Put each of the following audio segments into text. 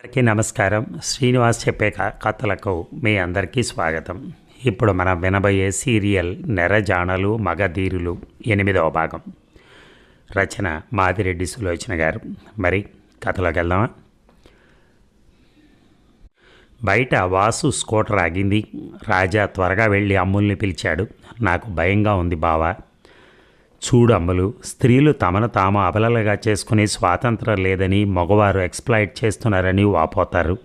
అందరికీ నమస్కారం. శ్రీనివాస్ చెప్పే క- కథలకు మీ అందరికీ స్వాగతం. ఇప్పుడు మనం వినబోయే సీరియల్ నెరజాణలు మగధీరులు ఎనిమిదవ భాగం. రచన మాదిరెడ్డి సులోచన గారు. మరి కథలోకి వెళ్దామా? బయట వాసు స్కూటర్ ఆగింది. రాజా త్వరగా వెళ్ళి అమ్ముల్ని పిలిచాడు. నాకు భయంగా ఉంది బావా. చూడు అమ్మలు స్త్రీలు తమను తాము అబలలుగా చేసుకుని స్వాతంత్రం లేదని మగవారు ఎక్స్ప్లాయిట్ చేస్తున్నారని వాపోతారు.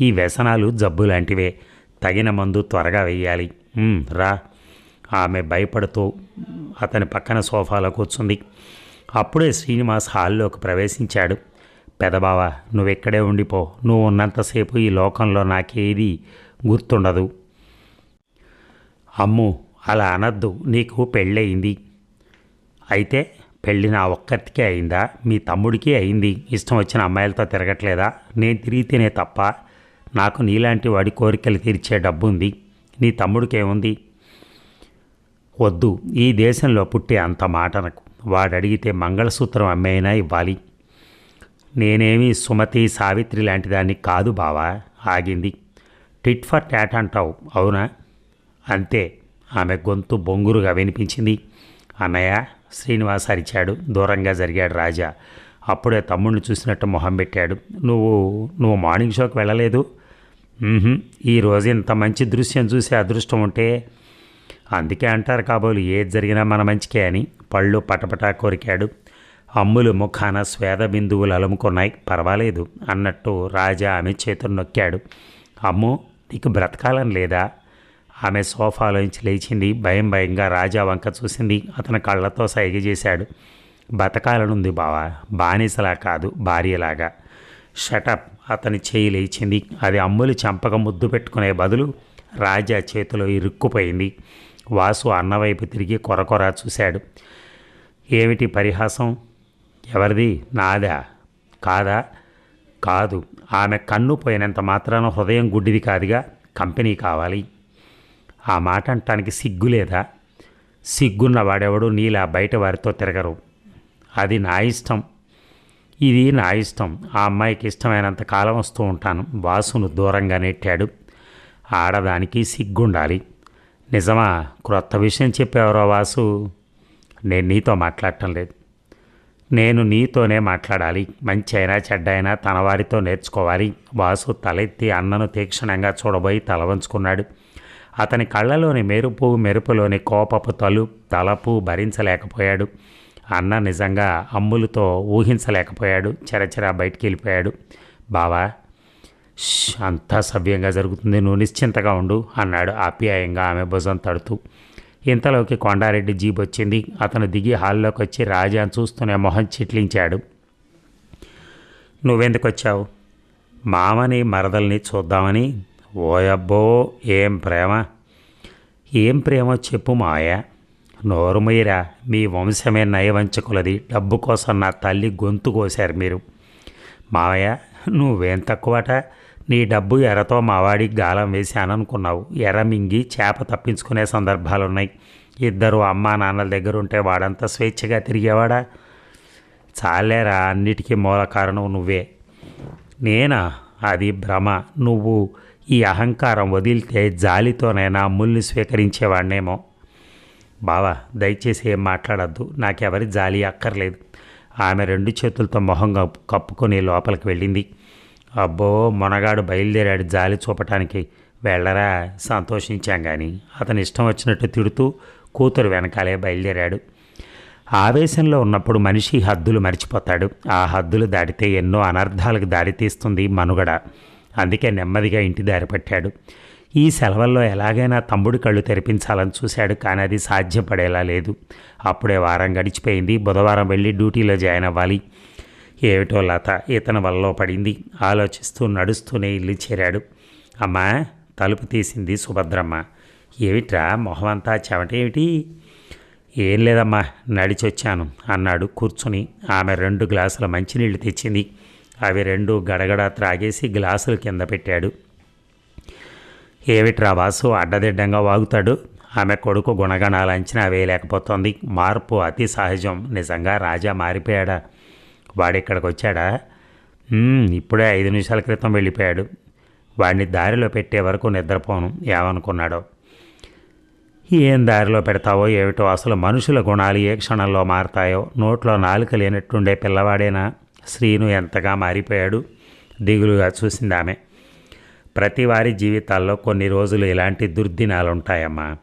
ఈ వ్యసనాలు జబ్బు లాంటివే తగిన మందు త్వరగా వెయ్యాలి. రా. ఆమె భయపడుతూ అతని పక్కన సోఫాలో కూర్చుంది. అప్పుడే శ్రీనివాస్ హాల్లోకి ప్రవేశించాడు. పెదబావ నువ్వెక్కడే ఉండిపో. నువ్వు ఉన్నంతసేపు ఈ లోకంలో నాకేది గుర్తుండదు. అమ్ము అలా అనద్దు. నీకు పెళ్ళయింది. అయితే పెళ్ళి నా ఒక్కరికే అయిందా? మీ తమ్ముడికి అయింది. ఇష్టం వచ్చిన అమ్మాయిలతో తిరగట్లేదా? నేను తిరిగితేనే తప్ప నాకు నీలాంటి వాడి కోరికలు తీర్చే డబ్బు ఉంది నీ తమ్ముడికేముంది? వద్దు. ఈ దేశంలో పుట్టే అంత మాటనకు. వాడు అడిగితే మంగళసూత్రం అమ్మైనా ఇవ్వాలి. నేనేమి సుమతి సావిత్రి లాంటి దాన్ని కాదు బావా ఆగింది. టిట్ ఫర్ ట్యాట్ అంటావు అవునా? అంతే. ఆమె గొంతు బొంగురుగా వినిపించింది. అన్నయ్య శ్రీనివాస్ అరిచాడు దూరంగా జరిగాడు రాజా. అప్పుడే తమ్ముడిని చూసినట్టు మొహం పెట్టాడు. నువ్వు నువ్వు మార్నింగ్ షోకి వెళ్ళలేదు? ఈరోజు ఈ రోజు ఇంత మంచి దృశ్యం చూసే అదృష్టం ఉంటే అందుకే అంటారు కాబోలు ఏది జరిగినా మన మంచికే అని. పళ్ళు పటపటా కొరికాడు. అమ్ములు ముఖాన స్వేద బిందువులు అలుముకున్నాయి. పర్వాలేదు అన్నట్టు రాజా ఆమె చేతులు నొక్కాడు. అమ్ము నీకు బ్రతకాలని లేదా? ఆమె సోఫాలోంచి లేచింది. భయం భయంగా రాజా వంక చూసింది. అతని కళ్ళతో సైగ చేశాడు. బతకాలనుంది బావా. బానిసలా కాదు భార్యలాగా. షటప్ అతని చేయి లేచింది. అది అమ్ములు చంపక ముద్దు పెట్టుకునే బదులు రాజా చేతిలో ఇరుక్కుపోయింది. వాసు అన్నవైపు తిరిగి కొరకొర చూశాడు. ఏమిటి పరిహాసం? ఎవరిది? నాదా? కాదా? కాదు. ఆమె కన్ను పోయినంత మాత్రాన హృదయం గుడ్డిది కాదుగా. కంపెనీ కావాలి. ఆ మాట అంటానికి సిగ్గు లేదా? సిగ్గున్న వాడెవడు నీలా బయట వారితో తిరగరు. అది నా ఇష్టం. ఇది నా ఇష్టం. ఆ అమ్మాయికి ఇష్టమైనంత కాలం వస్తూ ఉంటాను. వాసును దూరంగా నెట్టాడు. ఆడదానికి సిగ్గుండాలి. నిజమా? క్రొత్త విషయం చెప్పేవరో వాసు? నేను నీతో మాట్లాడటం లేదు. నేను నీతోనే మాట్లాడాలి. మంచి అయినా చెడ్డ అయినా తన వారితో నేర్చుకోవాలి. వాసు తలెత్తి అన్నను తీక్షణంగా చూడబోయి తల వంచుకున్నాడు. అతని కళ్ళలోని మెరుపు మెరుపులోని కోపపు తలు తలపు భరించలేకపోయాడు. అన్న నిజంగా అమ్ములతో ఊహించలేకపోయాడు. చెరచెర బయటికి వెళ్ళిపోయాడు. బావా అంతా సవ్యంగా జరుగుతుంది. నువ్వు నిశ్చింతగా ఉండు అన్నాడు ఆప్యాయంగా ఆమె భుజం తడుతూ. ఇంతలోకి కొండారెడ్డి జీప్ వచ్చింది అతను దిగి హాల్లోకి వచ్చి రాజాను చూస్తూనే మొహం చిట్లించాడు. నువ్వెందుకు వచ్చావు మామని మరదల్ని చూద్దామని ఓయబ్బో ఏం ప్రేమ? ఏం ప్రేమో చెప్పు మాయ. నోరుమయ్యరా మీ వంశమే నయవంచకులది. డబ్బు కోసం నా తల్లి గొంతు కోశారు మీరు. మావయ్య నువ్వేం తక్కువట? నీ డబ్బు ఎర్రతో మావాడికి గాలం వేశాననుకున్నావు ఎర్ర మింగి చేప తప్పించుకునే సందర్భాలున్నాయి. ఇద్దరు అమ్మా నాన్నల దగ్గర ఉంటే వాడంతా స్వేచ్ఛగా తిరిగేవాడా? చాలేరా అన్నిటికీ మూల కారణం నువ్వే. నేనా? అది భ్రమ. నువ్వు ఈ అహంకారం వదిలితే జాలితోనైనా అమ్ముల్ని స్వీకరించేవాడినేమో. బావా దయచేసి ఏం మాట్లాడద్దు. నాకెవరి జాలి అక్కర్లేదు. ఆమె రెండు చేతులతో మొహం కప్పుకొని లోపలికి వెళ్ళింది. అబ్బో మొనగాడు బయలుదేరాడు జాలి చూపటానికి. వెళ్ళరా సంతోషించాం కానీ అతని ఇష్టం వచ్చినట్టు తిడుతూ కూతురు వెనకాలే బయలుదేరాడు. ఆవేశంలో ఉన్నప్పుడు మనిషి హద్దులు మర్చిపోతాడు. ఆ హద్దులు దాటితే ఎన్నో అనర్థాలకు దారితీస్తుంది మనుగడ. అందుకే నెమ్మదిగా ఇంటి దారి పట్టాడు. ఈ సెలవుల్లో ఎలాగైనా తమ్ముడి కళ్ళు తెరిపించాలని చూశాడు కానీ అది సాధ్యపడేలా లేదు. అప్పుడే వారం గడిచిపోయింది. బుధవారం వెళ్ళి డ్యూటీలో జాయిన్ అవ్వాలి. ఏమిటో లత ఇతని వల్ల పడింది. ఆలోచిస్తూ నడుస్తూనే ఇల్లు చేరాడు. అమ్మా తలుపు తీసింది సుభద్రమ్మ. ఏమిట్రా మొహమంతా చెమటేమిటి ఏం లేదమ్మా నడిచొచ్చాను అన్నాడు కూర్చుని. ఆమె రెండు గ్లాసుల మంచినీళ్ళు తెచ్చింది. అవి రెండు గడగడ త్రాగేసి గ్లాసులు కింద పెట్టాడు. ఏమిట్రా వాసు అడ్డదిడ్డంగా వాగుతాడు? ఆమె కొడుకు గుణగణాలు అంచనా వేయలేకపోతోంది. మార్పు అతి సహజం. నిజంగా రాజా మారిపోయాడా? వాడిక్కడికి వచ్చాడా ఇప్పుడే ఐదు నిమిషాల క్రితం వెళ్ళిపోయాడు. వాడిని దారిలో పెట్టే వరకు నిద్రపోను. ఏమనుకున్నాడో? ఏం దారిలో పెడతావో ఏమిటో అసలు మనుషుల గుణాలు ఏ క్షణంలో మారతాయో? నోట్లో నాలుక లేనట్టుండే పిల్లవాడేనా? శ్రీను ఎంతగా మారిపోయాడు దిగులుగా చూసింది ఆమె ప్రతి వారి జీవితాల్లో కొన్ని రోజులు ఇలాంటి దుర్దినాలు ఉంటాయమ్మా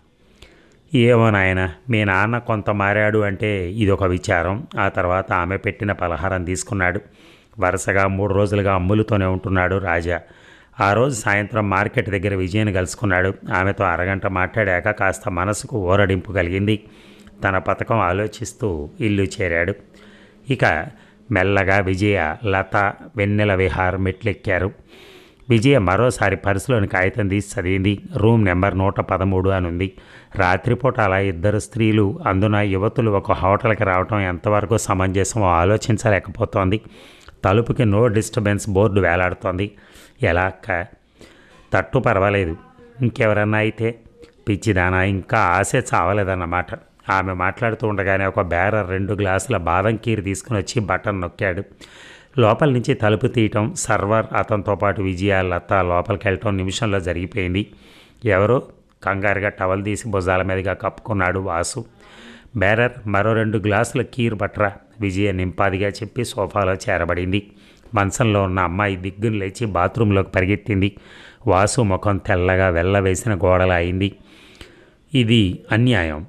ఏమో నాయన మీ నాన్న కొంత మారాడు అంటే ఇదొక విచారం. ఆ తర్వాత ఆమె పెట్టిన పలహారం తీసుకున్నాడు. వరుసగా మూడు రోజులుగా అమ్ములతోనే ఉంటున్నాడు రాజా. ఆ రోజు సాయంత్రం మార్కెట్ దగ్గర విజయని కలుసుకున్నాడు. ఆమెతో అరగంట మాట్లాడాక కాస్త మనసుకు ఊరడింపు కలిగింది. తన పథకం ఆలోచిస్తూ ఇల్లు చేరాడు. ఇక మెల్లగా విజయ లత వెన్నెల విహార్ మెట్లెక్కారు. విజయ మరోసారి పర్సులోని కాగితం తీసి చదివింది. రూమ్ నెంబర్ నూట పదమూడు అని ఉంది. రాత్రిపూట అలా ఇద్దరు స్త్రీలు అందున యువతులు ఒక హోటల్కి రావటం ఎంతవరకు సమంజసమో ఆలోచించలేకపోతోంది. తలుపుకి నో డిస్టర్బెన్స్ బోర్డు వేలాడుతోంది. ఎలా అక్క? తట్టు పర్వాలేదు. ఇంకెవరన్నా అయితే? పిచ్చిదానా ఇంకా ఆశ చావలేదన్నమాట. ఆమె మాట్లాడుతూ ఉండగానే ఒక బేరర్ రెండు గ్లాసుల బాదం కీర్ తీసుకుని వచ్చి బటన్ నొక్కాడు. లోపల నుంచి తలుపు తీయటం సర్వర్ అతనితో పాటు విజయ లత లోపలికి వెళ్ళటం నిమిషంలో జరిగిపోయింది. ఎవరో కంగారుగా టవల్ తీసి భుజాల మీదుగా కప్పుకున్నాడు వాసు. బేరర్ మరో రెండు గ్లాసుల కీర్ బట్రా విజయ నింపాదిగా చెప్పి సోఫాలో చేరబడింది. మంచంలో ఉన్న అమ్మాయి దిగ్గును లేచి బాత్రూంలోకి పరిగెత్తింది. వాసు ముఖం తెల్లగా వెళ్ళవేసిన గోడల అయింది. ఇది అన్యాయం.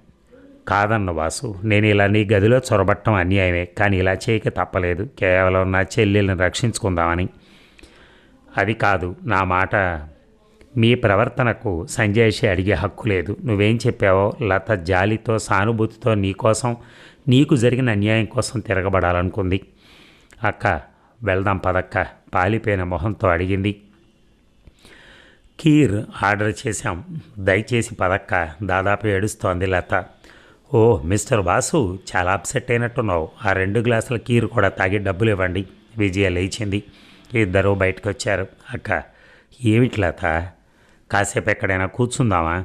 కాదన్న వాసు నేను ఇలా నీ గదిలో చొరబట్టం అన్యాయమే కానీ ఇలా చేయక తప్పలేదు. కేవలం నా చెల్లెల్ని రక్షించుకుందామని. అది కాదు నా మాట మీ ప్రవర్తనకు సంజయ్షి అడిగే హక్కు లేదు. నువ్వేం చెప్పావో లత జాలితో సానుభూతితో నీకోసం నీకు జరిగిన అన్యాయం కోసం తిరగబడాలనుకుంది. అక్క వెళ్దాం పదక్క పాలిపోయిన మొహంతో అడిగింది. కీర్ ఆర్డర్ చేశాం. దయచేసి పదక్క దాదాపు ఏడుస్తోంది లత. ఓ మిస్టర్ వాసు చాలా అప్సెట్ అయినట్టున్నావు. ఆ రెండు గ్లాసుల కీరు కూడా తాగి డబ్బులు ఇవ్వండి. విజయ లేచింది. ఇద్దరు బయటకు వచ్చారు అక్క ఏమిటి లత? కాసేపు ఎక్కడైనా కూర్చుందామా?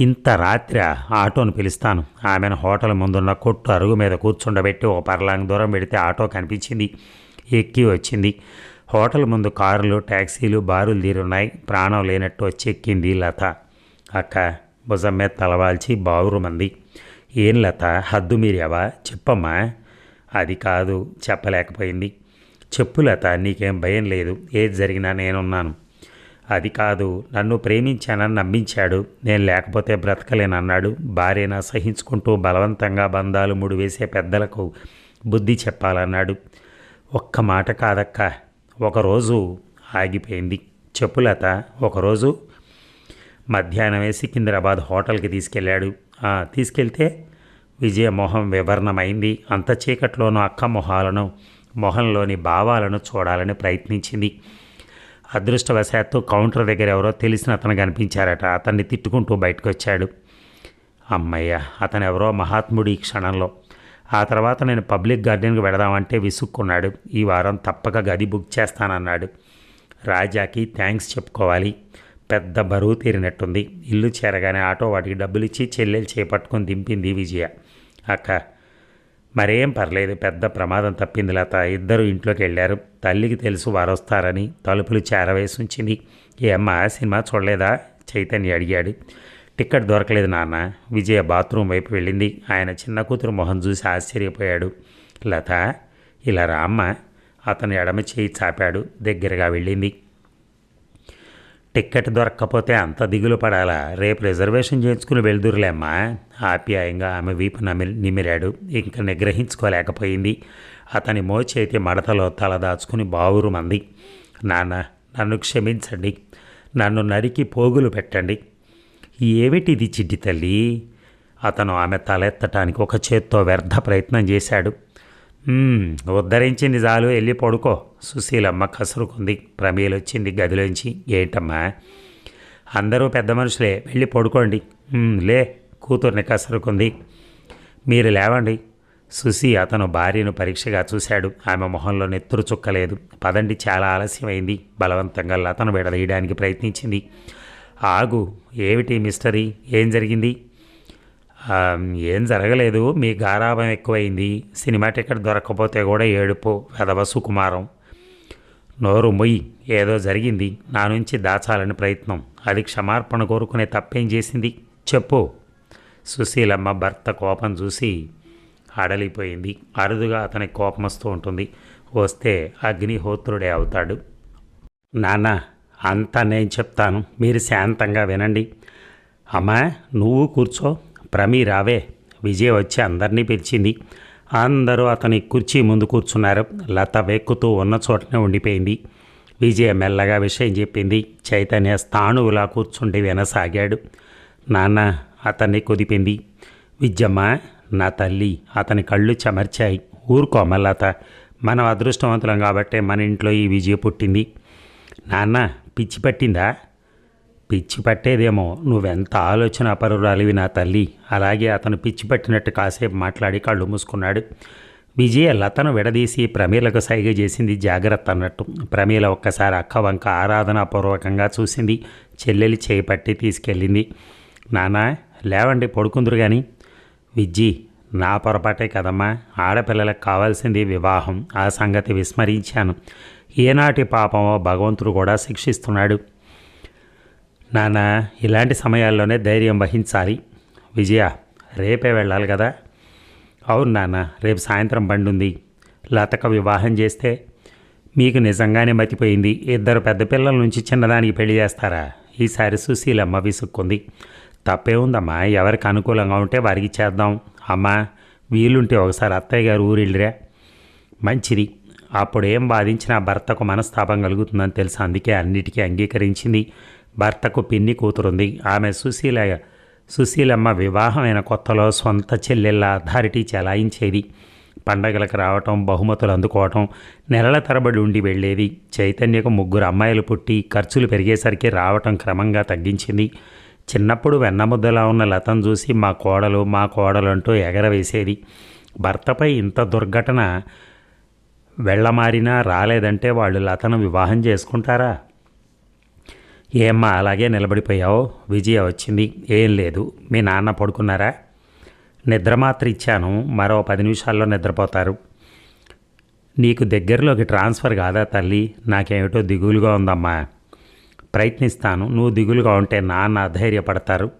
ఇంత రాత్రి ఆటోను పిలుస్తాను. ఆమెను హోటల్ ముందున్న కొట్టు అరుగు మీద కూర్చుండబెట్టి ఓ పర్లాంగ్ దూరం పెడితే ఆటో కనిపించింది. ఎక్కి వచ్చింది. హోటల్ ముందు కారులు ట్యాక్సీలు బారులు తీరున్నాయి. ప్రాణం లేనట్టు వచ్చి ఎక్కింది లత. అక్క భుజం మీద తలవాల్చి బావురుమంది. ఏం లత హద్దు మీరేవా? చెప్పమ్మా. అది కాదు చెప్పలేకపోయింది. చెప్పు లత నీకేం భయం లేదు. ఏది జరిగినా నేనున్నాను. అది కాదు నన్ను ప్రేమించానని నమ్మించాడు. నేను లేకపోతే బ్రతకలేనన్నాడు. భార్యను సహించుకుంటూ బలవంతంగా బంధాలు ముడివేసే పెద్దలకు బుద్ధి చెప్పాలన్నాడు. ఒక్క మాట కాదక్క. ఒకరోజు ఆగిపోయింది. చెప్పులత ఒకరోజు మధ్యాహ్నం వేసి సికింద్రాబాద్ హోటల్కి తీసుకెళ్ళాడు. తీసుకెళ్తే విజయ మొహం వివరణమైంది. అంత చీకట్లోనూ అక్క మొహాలను మొహంలోని భావాలను చూడాలని ప్రయత్నించింది. అదృష్టవశాత్తు కౌంటర్ దగ్గర ఎవరో తెలిసిన అతను కనిపించారట. అతన్ని తిట్టుకుంటూ బయటకు వచ్చాడు అమ్మయ్య అతను ఎవరో మహాత్ముడు ఈ క్షణంలో. ఆ తర్వాత నేను పబ్లిక్ గార్డెన్కి వెడదామంటే విసుక్కున్నాడు. ఈ వారం తప్పక గది బుక్ చేస్తానన్నాడు. రాజాకి థ్యాంక్స్ చెప్పుకోవాలి. పెద్ద బరువు తీరినట్టుంది. ఇల్లు చేరగానే ఆటో వాటికి డబ్బులు ఇచ్చి చెల్లెలు చేపట్టుకొని దింపింది విజయ. అక్క మరేం పర్లేదు పెద్ద ప్రమాదం తప్పింది లత. ఇద్దరు ఇంట్లోకి వెళ్ళారు తల్లికి తెలుసు వారు వస్తారని తలుపులు చేరవేసి ఉంచింది ఏమ్మా సినిమా చూడలేదా? చైతన్య అడిగాడు. టికెట్ దొరకలేదు నాన్న. విజయ బాత్రూమ్ వైపు వెళ్ళింది. ఆయన చిన్న కూతురు మొహం చూసి ఆశ్చర్యపోయాడు. లత ఇలా రామ్మ అతను ఎడమ చేయి చాపాడు. దగ్గరగా వెళ్ళింది. టిక్కెట్ దొరక్కపోతే అంత దిగులు పడాలా? రేపు రిజర్వేషన్ చేయించుకుని వెళ్దురులేమ్మా. ఆప్యాయంగా ఆమె వీపు నమి నిమిరాడు. ఇంకా నిగ్రహించుకోలేకపోయింది. అతని మోచేతి మడతలో తల దాచుకుని బావురు మంది. నాన్న నన్ను క్షమించండి. నన్ను నరికి పోగులు పెట్టండి. ఏమిటిది చిట్టి తల్లి? అతను ఆమె తలెత్తటానికి ఒక చేత్తో వ్యర్థ ప్రయత్నం చేశాడు. ఉద్ధరించింది చాలు. వెళ్ళి పడుకో. సుశీలమ్మ కసురుకుంది. ప్రమేలొచ్చింది గదిలోంచి. ఏంటమ్మా? అందరూ పెద్ద మనుషులే. వెళ్ళి పడుకోండి. లే కూతుర్ని కసురుకుంది. మీరు లేవండి. సుసి అతను భార్యను పరీక్షగా చూశాడు. ఆమె మొహంలో నెత్తురు చుక్కలేదు. పదండి చాలా ఆలస్యమైంది. బలవంతంగా లతను విడదీయడానికి ప్రయత్నించింది. ఆగు ఏమిటి మిస్టరీ? ఏం జరిగింది? ఏం జరగలేదు. మీ గారాభం ఎక్కువైంది. సినిమా టికెట్ దొరకకపోతే కూడా ఏడుపు వెదవ సుకుమారం. నోరు మొయ్యి ఏదో జరిగింది. నా నుంచి దాచాలని ప్రయత్నం. అది క్షమార్పణ కోరుకునే తప్పేం చేసింది? చెప్పు. సుశీలమ్మ భర్త కోపం చూసి అడలిపోయింది. అరుదుగా అతనికి కోపం వస్తూ ఉంటుంది. వస్తే అగ్నిహోత్రుడే అవుతాడు. నాన్న అంతా నేను చెప్తాను. మీరు శాంతంగా వినండి. అమ్మా నువ్వు కూర్చో. ప్రమీ రావే విజయ్ వచ్చి అందరినీ పిలిచింది. అందరూ అతని కుర్చీ ముందు కూర్చున్నారు. లత వెక్కుతూ ఉన్న చోటనే ఉండిపోయింది. విజయ మెల్లగా విషయం చెప్పింది. చైతన్య స్థాణువులా కూర్చుండి వినసాగాడు. నాన్న అతన్ని కుదిపింది. విద్యమ్మ నా తల్లి అతని కళ్ళు చెమర్చాయి. ఊరుకోమ్మ లత మనం అదృష్టవంతులం కాబట్టే మన ఇంట్లో ఈ విజయ పుట్టింది. నాన్న పిచ్చి పట్టిందా? పిచ్చి పట్టేదేమో. నువ్వెంత ఆలోచన అపరురాలివి నా తల్లి. అలాగే అతను పిచ్చి పట్టినట్టు కాసేపు మాట్లాడి కళ్ళు మూసుకున్నాడు. విజయ లతను విడదీసి ప్రమీలకు సైగ చేసింది జాగ్రత్త అన్నట్టు. ప్రమీల ఒక్కసారి అక్క వంక ఆరాధనాపూర్వకంగా చూసింది. చెల్లెలి చేయి పట్టి తీసుకెళ్ళింది. నానా లేవండి పడుకుందరు కానీ విజ్జి నా పొరపాటే కదమ్మా. ఆడపిల్లలకు కావాల్సింది వివాహం. ఆ సంగతి విస్మరించాను. ఏనాటి పాపమో భగవంతుడు కూడా శిక్షిస్తున్నాడు. నాన్న ఇలాంటి సమయాల్లోనే ధైర్యం వహించాలి. విజయ రేపే వెళ్ళాలి కదా? అవును నాన్న రేపు సాయంత్రం బండి ఉంది లతక వివాహం చేస్తే మీకు నిజంగానే మతిపోయింది. ఇద్దరు పెద్ద పిల్లల నుంచి చిన్నదానికి పెళ్ళి చేస్తారా? ఈసారి సుశీలమ్మ విసుక్కుంది. తప్పే ఉందమ్మా ఎవరికి అనుకూలంగా ఉంటే వారికి చేద్దాం. అమ్మా వీలుంటే ఒకసారి అత్తయ్య గారు ఊరిళ్ళిరా. మంచిది. అప్పుడు ఏం బాధించినా భర్తకు మనస్తాపం కలుగుతుందని తెలుసు? అందుకే అన్నిటికీ అంగీకరించింది. భర్తకు పిన్ని కూతురుంది. ఆమె సుశీల సుశీలమ్మ వివాహమైన కొత్తలో సొంత చెల్లెళ్ళ అథారిటీ చెలాయించేది. పండగలకు రావటం బహుమతులు అందుకోవటం నెలల తరబడి ఉండి వెళ్ళేది. చైతన్యకు ముగ్గురు అమ్మాయిలు పుట్టి ఖర్చులు పెరిగేసరికి రావటం క్రమంగా తగ్గించింది. చిన్నప్పుడు వెన్నముద్దలా ఉన్న లతను చూసి మా కోడలు మా కోడలు అంటూ ఎగరవేసేది. భర్తపై ఇంత దుర్ఘటన వెళ్ళమారినా రాలేదంటే వాళ్ళు లతను వివాహం చేసుకుంటారా? ఏమ్మా అలాగే నిలబడిపోయావు? విజయ వచ్చింది. ఏం లేదు. మీ నాన్న పడుకున్నారా? నిద్ర మాత్ర ఇచ్చాను. మరో పది నిమిషాల్లో నిద్రపోతారు. నీకు దగ్గరలోకి ట్రాన్స్ఫర్ కాదా తల్లి? నాకేమిటో దిగులుగా ఉందమ్మా. ప్రయత్నిస్తాను. నువ్వు దిగులుగా ఉంటే నాన్న అధైర్యపడతారు.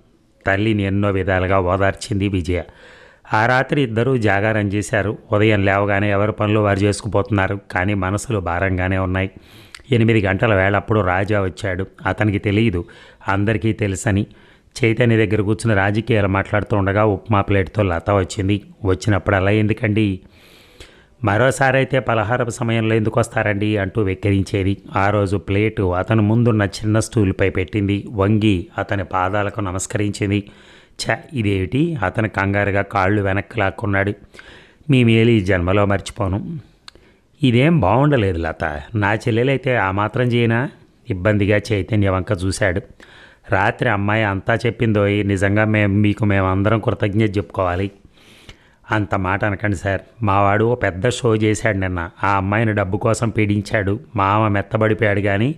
తల్లిని ఎన్నో విధాలుగా ఓదార్చింది విజయ. ఆ రాత్రి ఇద్దరూ జాగారం చేశారు. ఉదయం లేవగానే ఎవరి పనులు వారు చేసుకుపోతున్నారు. కానీ మనసులు భారంగానే ఉన్నాయి. ఎనిమిది గంటల వేళప్పుడు రాజా వచ్చాడు. అతనికి తెలియదు అందరికీ తెలుసని. చైతన్య దగ్గర కూర్చుని రాజకీయాలు మాట్లాడుతూ ఉండగా ఉప్మా ప్లేట్తో లత వచ్చింది. వచ్చినప్పుడు అలా ఎందుకండి? మరోసారి అయితే పలహారపు సమయంలో ఎందుకు వస్తారండి? అంటూ వెక్కిరించేది. ఆ రోజు ప్లేటు అతను ముందున్న చిన్న స్టూల్పై పెట్టింది. వంగి అతని పాదాలకు నమస్కరించింది. ఛ ఇదేమిటి? అతను కంగారుగా కాళ్ళు వెనక్కి లాక్కున్నాడు. మీ మేలు ఈ జన్మలో మర్చిపోను. ఇదేం బాగుండలేదు లత. నా చెల్లెలైతే ఆ మాత్రం చేయనా ఇబ్బందిగా చైతన్య వంక చూశాడు. రాత్రి అమ్మాయి అంతా చెప్పిందో నిజంగా మేము మీకు మేమందరం కృతజ్ఞత చెప్పుకోవాలి. అంత మాట అనకండి సార్. మావాడు ఓ పెద్ద షో చేశాడు నిన్న. ఆ అమ్మాయిని డబ్బు కోసం పీడించాడు. మామ మెత్తబడిపోయాడు కానీ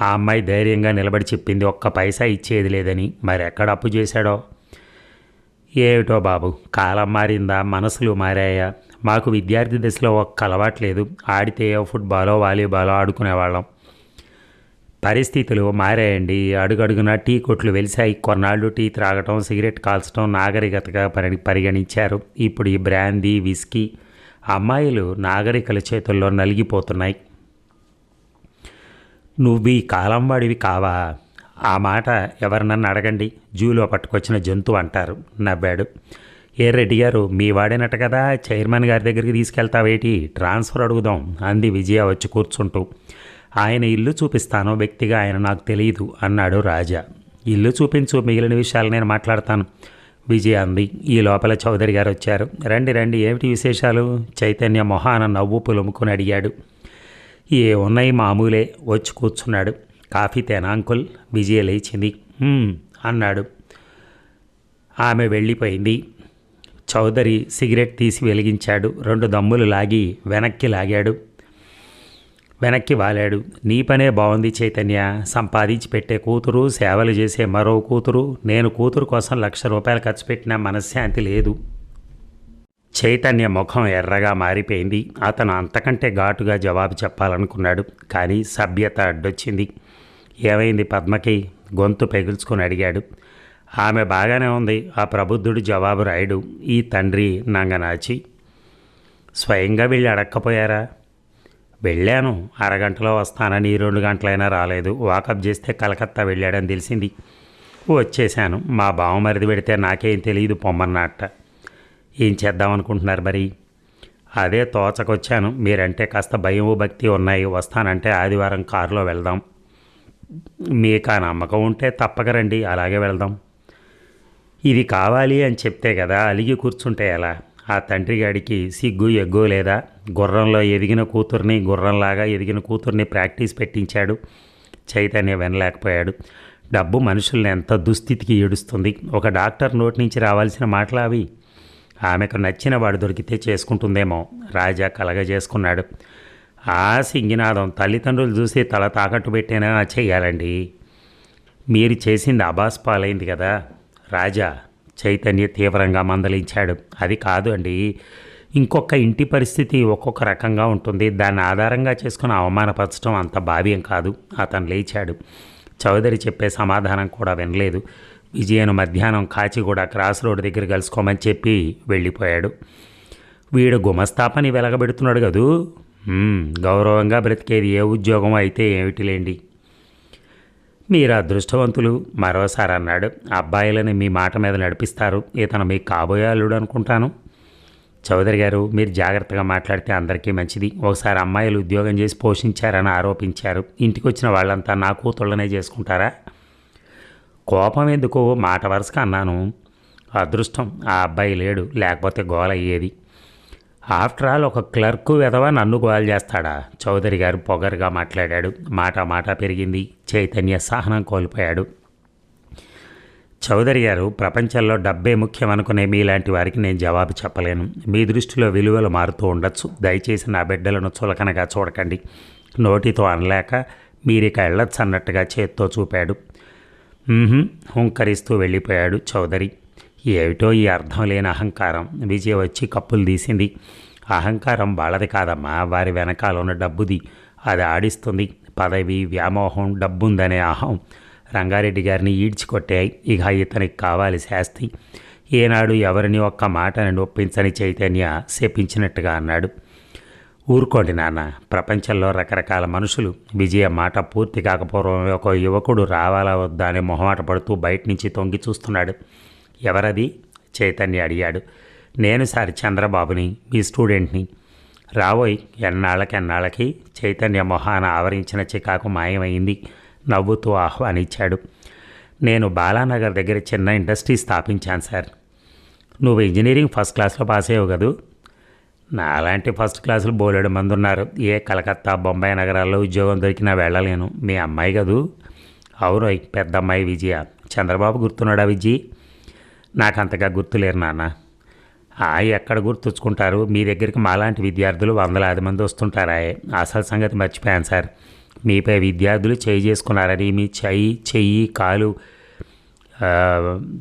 ఆ అమ్మాయి ధైర్యంగా నిలబడి చెప్పింది ఒక్క పైసా ఇచ్చేది లేదని. మరి ఎక్కడ అప్పు చేశాడో? ఏమిటో బాబు కాలం మారిందా? మనసులు మారాయా? మాకు విద్యార్థి దశలో ఒక్క అలవాట్లేదు ఆడితే ఫుట్బాలో వాలీబాలో ఆడుకునేవాళ్ళం. పరిస్థితులు మారాయండి. అడుగడుగున టీ కొట్లు వెలిసాయి కొన్నాళ్ళు టీ త్రాగటం సిగరెట్ కాల్చడం నాగరికతగా పరి పరిగణించారు. ఇప్పుడు ఈ బ్రాందీ విస్కీ అమ్మాయిలు నాగరికల చేతుల్లో నలిగిపోతున్నాయి. నువ్వు ఈ కాలం వాడివి కావా? ఆ మాట ఎవరినన్నా అడగండి. జూలో పట్టుకొచ్చిన జంతువు అంటారు. నవ్వాడు. ఏ రెడ్డి గారు మీ వాడేనట కదా చైర్మన్ గారి దగ్గరికి తీసుకెళ్తావేటి? ట్రాన్స్ఫర్ అడుగుదాం అంది విజయ వచ్చి కూర్చుంటూ. ఆయన ఇల్లు చూపిస్తాను వ్యక్తిగా ఆయన నాకు తెలియదు అన్నాడు రాజా. ఇల్లు చూపించు మిగిలిన విషయాలు నేను మాట్లాడతాను విజయ అంది. ఈ లోపల చౌదరి గారు వచ్చారు. రండి రండి ఏమిటి విశేషాలు? చైతన్య మొహాన నవ్వు పులుముకుని అడిగాడు. ఏ ఉన్నాయి మామూలే వచ్చి కూర్చున్నాడు. Coffee తేనా uncle? విజయ లేచింది. అన్నాడు. ఆమె వెళ్ళిపోయింది. చౌదరి సిగరెట్ తీసి వెలిగించాడు. రెండు దమ్ములు లాగి వెనక్కి లాగాడు. వెనక్కి వాలాడు. నీ పనే బాగుంది చైతన్య. సంపాదించి పెట్టే కూతురు సేవలు చేసే మరో కూతురు. నేను కూతురు కోసం లక్ష రూపాయలు ఖర్చు పెట్టినా మనశ్శాంతి లేదు. చైతన్య ముఖం ఎర్రగా మారిపోయింది. అతను అంతకంటే ఘాటుగా జవాబు చెప్పాలనుకున్నాడు. కానీ సభ్యత అడ్డొచ్చింది. ఏమైంది పద్మకి? గొంతు పెగుల్చుకొని అడిగాడు. ఆమె బాగానే ఉంది. ఆ ప్రబుద్ధుడు జవాబు రాయుడు. ఈ తండ్రి నంగనాచి స్వయంగా వెళ్ళి అడక్కపోయారా? వెళ్ళాను. అరగంటలో వస్తానని రెండు గంటలైనా రాలేదు. వాకప్ చేస్తే కలకత్తా వెళ్ళాడని తెలిసింది. వచ్చేసాను మా బావమరిది పెడితే నాకేం తెలియదు పొమ్మన్నట్ట ఏం చేద్దాం అనుకుంటున్నారు మరి? అదే తోచకొచ్చాను. మీరంటే కాస్త భయం భక్తి ఉన్నాయి. వస్తానంటే ఆదివారం కారులో వెళ్దాం. మీకు ఆ నమ్మకం ఉంటే తప్పక రండి. అలాగే వెళ్దాం. ఇది కావాలి అని చెప్తే కదా అలిగి కూర్చుంటే ఎలా? ఆ తండ్రి గాడికి సిగ్గు ఎగ్గో లేదా? గుర్రంలో ఎదిగిన కూతుర్ని గుర్రంలాగా ఎదిగిన కూతుర్ని ప్రాక్టీస్ పెట్టించాడు. చైతన్య వినలేకపోయాడు. డబ్బు మనుషుల్ని ఎంత దుస్థితికి ఏడుస్తుంది? ఒక డాక్టర్ నోటి నుంచి రావాల్సిన మాటలు అవి? ఆమెకు నచ్చిన వాడు దొరికితే చేసుకుంటుందేమో. రాజా కలగజేసుకున్నాడు. ఆ సింగినాదం తల్లిదండ్రులు చూసి తల తాకట్టు పెట్టేనా చేయాలండి మీరు చేసింది అబాస్ పాలైంది కదా. రాజా చైతన్య తీవ్రంగా మందలించాడు. అది కాదు అండి. ఇంకొక ఇంటి పరిస్థితి ఒక్కొక్క రకంగా ఉంటుంది. దాన్ని ఆధారంగా చేసుకుని అవమానపరచడం అంత భావ్యం కాదు. అతను లేచాడు. చౌదరి చెప్పే సమాధానం కూడా వినలేదు. విజయను మధ్యాహ్నం కాచిగూడ క్రాస్ రోడ్ దగ్గర కలుసుకోమని చెప్పి వెళ్ళిపోయాడు. వీడు గుమస్తాపని వెలగబెడుతున్నాడు కదూ? గౌరవంగా బ్రతికేది ఏ ఉద్యోగం అయితే ఏమిటిలేండి? మీరు అదృష్టవంతులు మరోసారి అన్నాడు. అబ్బాయిలని మీ మాట మీద నడిపిస్తారు. ఇతను మీకు కాబోయే అల్లుడు అనుకుంటాను? చౌదరి గారు మీరు జాగ్రత్తగా మాట్లాడితే అందరికీ మంచిది. ఒకసారి అమ్మాయిలు ఉద్యోగం చేసి పోషించారని ఆరోపించారు. ఇంటికి వచ్చిన వాళ్ళంతా నా కూతుళ్ళనే చేసుకుంటారా? కోపం ఎందుకు మాట వరుసగా అన్నాను. అదృష్టం ఆ అబ్బాయి లేడు. లేకపోతే గోల అయ్యేది. ఆఫ్టర్ ఆల్ ఒక క్లర్కు వెధవ నన్ను గోల్ చేస్తాడా? చౌదరి గారు పొగరుగా మాట్లాడాడు. మాట మాట పెరిగింది. చైతన్య సహనం కోల్పోయాడు. చౌదరి గారు ప్రపంచంలో డబ్బే ముఖ్యం అనుకునే మీలాంటి వారికి నేను జవాబు చెప్పలేను. మీ దృష్టిలో విలువలు మారుతూ ఉండొచ్చు. దయచేసి నా బిడ్డలను చులకనగా చూడకండి. నోటితో అనలేక మీరిక వెళ్ళొచ్చు అన్నట్టుగా చేత్తో చూపాడు. హుంకరిస్తూ వెళ్ళిపోయాడు చౌదరి. ఏమిటో ఈ అర్థం లేని అహంకారం. విజయ వచ్చి కప్పులు తీసింది. అహంకారం వాళ్ళది కాదమ్మా వారి వెనకాల ఉన్న డబ్బుది. అది ఆడిస్తుంది. పదవి వ్యామోహం డబ్బుందనే అహం. రంగారెడ్డి గారిని ఈడ్చికొట్టాయి ఇక ఇతనికి కావాలి శాస్తి. ఏనాడు ఎవరిని ఒక్క మాటని నొప్పించని చైతన్య శపించినట్టుగా అన్నాడు. ఊరుకోండి నాన్న ప్రపంచంలో రకరకాల మనుషులు. విజయ మాట పూర్తి కాకపోవడం ఒక యువకుడు రావాలా వద్దా అని మొహమాట పడుతూ బయట నుంచి తొంగి చూస్తున్నాడు. ఎవరది? చైతన్య అడిగాడు. నేను సార్ చంద్రబాబుని మీ స్టూడెంట్ని. రాబోయ్ ఎన్నాళ్ళకి ఎన్నాళ్ళకి చైతన్య మొహాన ఆవరించిన చికాకు మాయమైంది. నవ్వుతూ ఆహ్వానించాడు. నేను బాలానగర్ దగ్గర చిన్న ఇండస్ట్రీ స్థాపించాను సార్. నువ్వు ఇంజనీరింగ్ ఫస్ట్ క్లాస్లో పాస్ అయ్యావు కదూ? నాలాంటి ఫస్ట్ క్లాసులు బోలెడు మంది ఉన్నారు ఏ కలకత్తా బొంబాయి నగరాల్లో ఉద్యోగం దొరికినా వెళ్ళలేను. మీ అమ్మాయి కదూ? అవును పెద్ద అమ్మాయి విజయ. చంద్రబాబు గుర్తున్నాడా విజయ్? నాకు అంతగా గుర్తులేరు నాన్న. ఆ ఎక్కడ గుర్తుంచుకుంటారు మీ దగ్గరికి మాలాంటి విద్యార్థులు వందలాది మంది వస్తుంటారా అసలు సంగతి మర్చిపోయాను సార్. మీపై విద్యార్థులు చేయి చేసుకున్నారని మీ చెయ్యి చెయ్యి కాలు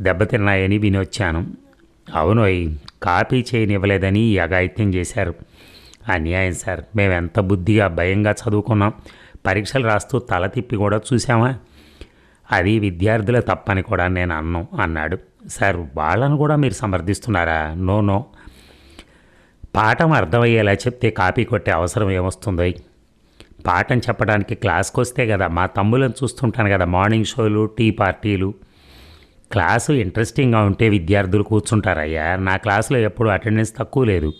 దెబ్బతిన్నాయని విని వచ్చాను అవును కాపీ చేయనివ్వలేదని అఘాయిత్యం చేశారు. అన్యాయం సార్ మేము ఎంత బుద్ధిగా భయంగా చదువుకున్నాం. పరీక్షలు రాస్తూ తల తిప్పి కూడా చూసామా అది విద్యార్థుల తప్పని కూడా నేను అన్నం అన్నాడు. సార్ వాళ్ళను కూడా మీరు సమర్థిస్తున్నారా? No no. పాఠం అర్థమయ్యేలా చెప్తే కాపీ కొట్టే అవసరం ఏమొస్తుందో పాఠం చెప్పడానికి క్లాస్కి వస్తే కదా మా తమ్ములను చూస్తుంటాను కదా మార్నింగ్ షోలు టీ పార్టీలు. క్లాసు ఇంట్రెస్టింగ్గా ఉంటే విద్యార్థులు కూర్చుంటారయ్యా. నా క్లాసులో ఎప్పుడు అటెండెన్స్ తక్కువ లేదు.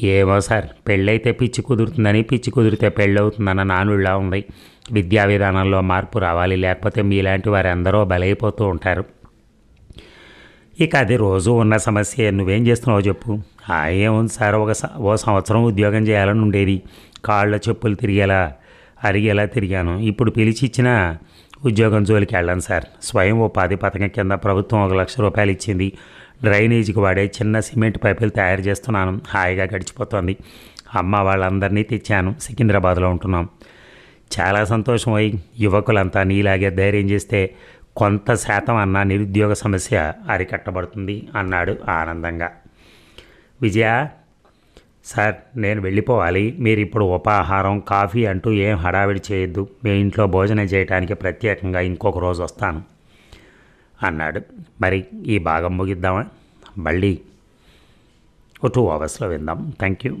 ఏమో సార్ పెళ్ళైతే పిచ్చి కుదురుతుందని పిచ్చి కుదిరితే పెళ్ళవుతుందన్న నానుళ్ళ ఉంది. విద్యా విధానంలో మార్పు రావాలి లేకపోతే మీలాంటి వారు ఎందరో బలైపోతూ ఉంటారు. ఇక అది రోజు ఉన్న సమస్య. నువ్వేం చేస్తున్నావో చెప్పు. ఏముంది సార్. ఒక స- ఓ సంవత్సరం ఉద్యోగం చేయాలని ఉండేది. కాళ్ళ చెప్పులు తిరిగేలా అరిగేలా తిరిగాను. ఇప్పుడు పిలిచి ఇచ్చిన ఉద్యోగం జోలికి వెళ్ళాను సార్. స్వయం ఉపాధి పథకం కింద ప్రభుత్వం ఒక లక్ష రూపాయలు ఇచ్చింది. డ్రైనేజీకి వాడే చిన్న సిమెంట్ పైపులు తయారు చేస్తున్నాను. హాయిగా గడిచిపోతుంది. అమ్మ వాళ్ళందరినీ తెచ్చాను. సికింద్రాబాద్లో ఉంటున్నాం. చాలా సంతోషం అయి యువకులంతా నీలాగే ధైర్యం చేస్తే కొంత శాతం అన్న నిరుద్యోగ సమస్య అరికట్టబడుతుంది అన్నాడు ఆనందంగా. విజయ సార్ నేను వెళ్ళిపోవాలి. మీరు ఇప్పుడు ఉపాహారం కాఫీ అంటూ ఏం హడావిడి చేయొద్దు. మీ ఇంట్లో భోజనం చేయడానికి ప్రత్యేకంగా ఇంకొక రోజు వస్తాను అన్నాడు. మరి ఈ భాగం ముగిద్దామా? మళ్ళీ ఓ టూ అవర్స్లో విందాం. Thank you